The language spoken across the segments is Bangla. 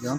그죠?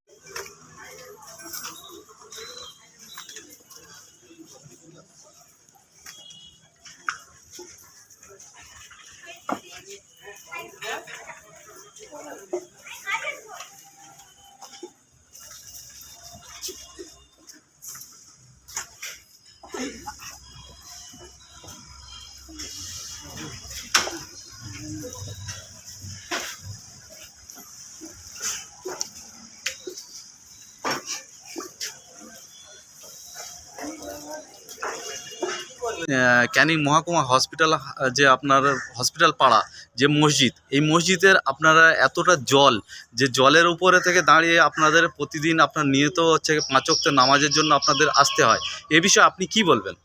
ক্যানিং মহকুমা হসপিটাল যে আপনার হসপিটাল পাড়া, যে মসজিদ, এই মসজিদের আপনারা এতটা জল, যে জলের উপরে থেকে দাঁড়িয়ে আপনাদের প্রতিদিন আপনার নিয়ত হচ্ছে পাঁচ ওয়াক্ত নামাজের জন্য আপনাদের আসতে হয়। এ বিষয়ে আপনি কি বলবেন?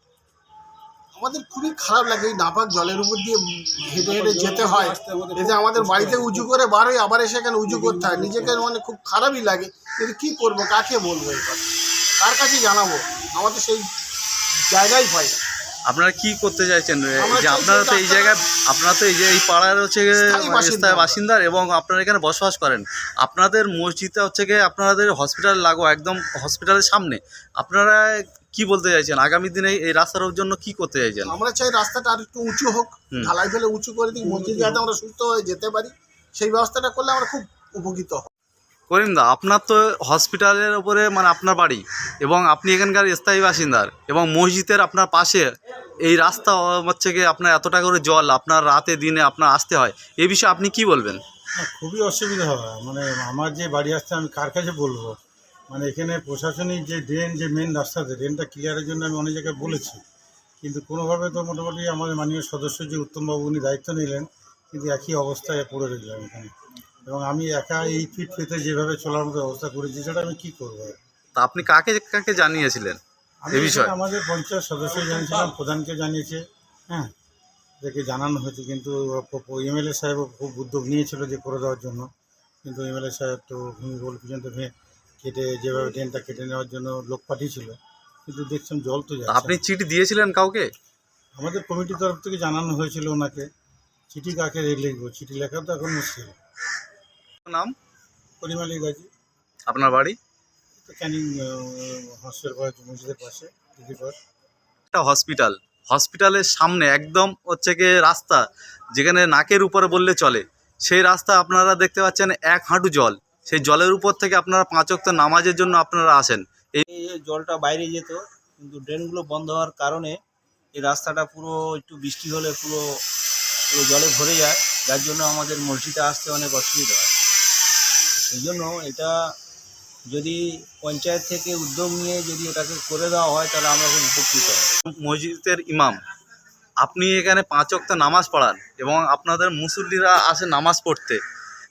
আমাদের খুবই খারাপ লাগে, এই নাপাক জলের উপর দিয়ে হেঁটে হেঁটে যেতে হয়। এতে আমাদের বাড়িতে উঁচু করে বার হয়ে আবার এসে এখানে উঁচু করতে হয়। নিজেকে মানে খুব খারাপই লাগে। কিন্তু কী করব, কাকে বলব কথা? কার কাছে জানাব? আমাদের সেই জায়গাই হয় না। আপনারা কি করতে চাইছেন? যে আপনারা তো এই জায়গায় আপনারা তো এই যে এই পাড়ার হচ্ছে গিয়ে স্থায়ী বাসিন্দা। বাসিন্দার এবং আপনারা এখানে বসবাস করেন। আপনাদের মসজিদটা হচ্ছে গিয়ে আপনাদের হসপিটাল লাগো একদম হসপিটালের সামনে। আপনারা কি বলতে চাইছেন? আগামী দিনে এই রাস্তার জন্য কি করতে চাইছেন? আমরা চাই রাস্তাটা আর একটু উঁচু হোক। ঢালাই ফেলে উঁচু করে দিই মসজিদ যাতে আমরা সুস্থ হয়ে যেতে পারি। সেই ব্যবস্থাটা করলে আমরা খুব উপকৃত হব। করিমদা আপনার তো হসপিটালের উপরে মানে আপনার বাড়ি এবং আপনি এখানকার স্থায়ী বাসিন্দার এবং মসজিদের আপনার পাশে এই রাস্তা হচ্ছে গিয়ে আপনার এতটা করে জল আপনার রাতে দিনে আপনার আসতে হয়, এ বিষয়ে আপনি কি বলবেন? খুবই অসুবিধা হয়। মানে আমার যে বাড়ি আসতে আমি কার কাছে বলব? মানে এখানে প্রশাসনিক যে ড্রেন, যে মেন রাস্তাতে ড্রেনটা ক্লিয়ারের জন্য আমি অনেক জায়গায় বলেছি। কিন্তু কোনোভাবে তো মোটামুটি আমাদের মাননীয় সদস্য যে উত্তমবাবু, উনি দায়িত্ব নিলেন, কিন্তু একই অবস্থায় পড়ে রইলাম এখানে। এবং আমি একা এই ফিট পেতে যেভাবে চলার মতো ব্যবস্থা করেছি সেটা আমি কী করব? তা আপনি কাকে কাকে জানিয়েছিলেন আমি এ বিষয়ে? আমাদের পঞ্চায়েত সদস্য জানিয়েছিলাম প্রধানকে জানিয়েছে হ্যাঁ তাকে জানানো হয়েছে কিন্তু এমএলএ সাহেব খুব উদ্যোগ নিয়েছিল যে করে দেওয়ার জন্য। কিন্তু এমএলএ সাহেব তো ভূমিবল পর্যন্ত ভে কেটে যেভাবে ড্রেনটা কেটে নেওয়ার জন্য লোক পাঠিয়েছিল কিন্তু দেখছেন জল তো আপনি চিঠি দিয়েছিলেন কাউকে? আমাদের কমিটির তরফ থেকে জানানো হয়েছিল ওনাকে। চিঠি কাকে লিখব? চিঠি লেখা তো এখন মুশকিল। নাম? পরিমালি গাছি আপনার বাড়ি? ক্যানিং হসপিটাল মসজিদের পাশে একটা হসপিটাল। হসপিটালের সামনে একদম হচ্ছে গিয়ে রাস্তা যেখানে নাকের উপরে বললে চলে। সেই রাস্তা আপনারা দেখতে পাচ্ছেন এক হাঁটু জল। সেই জলের উপর থেকে আপনারা পাঁচ ওয়াক্ত নামাজের জন্য আপনারা আসেন। এই জলটা বাইরে যেত কিন্তু ড্রেনগুলো বন্ধ হওয়ার কারণে এই রাস্তাটা পুরো একটু বৃষ্টি হলে পুরো পুরো জলে ভরে যায়। যার জন্য আমাদের মসজিদে আসতে অনেক অসুবিধা হয়। সেই জন্য এটা যদি পঞ্চায়েত থেকে উদ্যোগ নিয়ে যদি এটাকে করে দেওয়া হয় তাহলে আমরা খুব উপকৃত মসজিদের ইমাম আপনি এখানে পাঁচ ওয়াক্ত নামাজ পড়ান এবং আপনাদের মুসল্লিরা আসে নামাজ পড়তে।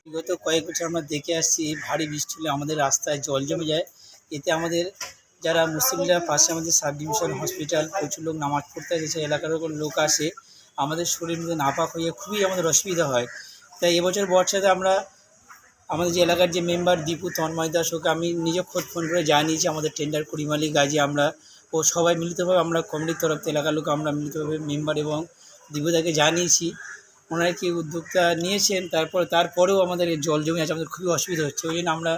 বিগত কয়েক বছর আমরা দেখে আসছি ভারী বৃষ্টি হলে আমাদের রাস্তায় জল জমে যায়। এতে আমাদের যারা মুসলিমরা পাশে আমাদের সাব ডিভিশন হসপিটাল প্রচুর লোক নামাজ পড়তে আসে সেই এলাকার কোনো লোক আসে। আমাদের শরীর মধ্যে নাপাক হয়ে খুবই আমাদের অসুবিধা হয়। তাই এবছর বর্ষাতে আমরা আমাদের যে এলাকার যে মেম্বার দীপু তন্ময় দাস ওকে আমি নিজে খোঁজ ফোন করে জানিয়েছি আমাদের টেন্ডার করিমালি গাজী আমরা, ও সবাই মিলিতভাবে আমরা কমিটির তরফ থেকে এলাকার লোক আমরা মিলিতভাবে মেম্বার এবং দীপুদাকে জানিয়েছি। ওনারা কি উদ্যোগটা নিয়েছেন, তারপর, তারপরেও আমাদের জল জমে আছে, আমাদের খুবই অসুবিধা হচ্ছে। ওই জন্য আমরা,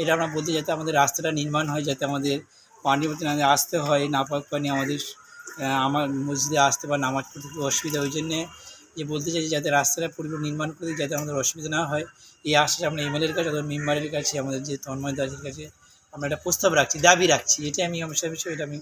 এটা আমরা বলতে যাতে আমাদের রাস্তাটা নির্মাণ হয়, যাতে আমাদের পানি পড়তে না আসতে হয়, নাপাক পানি আমাদের আমার মসজিদে আসতে বা নামাজ পড়তে খুব অসুবিধা ওই জন্যে যে বলতে চাইছি, যাতে রাস্তাটা পরিবার নির্মাণ করে যাতে আমাদের অসুবিধা না হয়, এই আশাটা আমরা এমএলএর কাছে অথবা মেম্বারের কাছে, আমাদের যে তন্ময় দাসের কাছে আমরা একটা প্রস্তাব রাখছি, দাবি রাখছি। এটা আমি বিষয় এটা আমি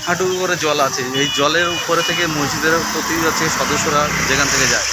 এক হাঁটু করে জল আছে। এই জলের উপরে থেকে মসজিদের প্রতি হচ্ছে সদস্যরা যেখান থেকে যায়।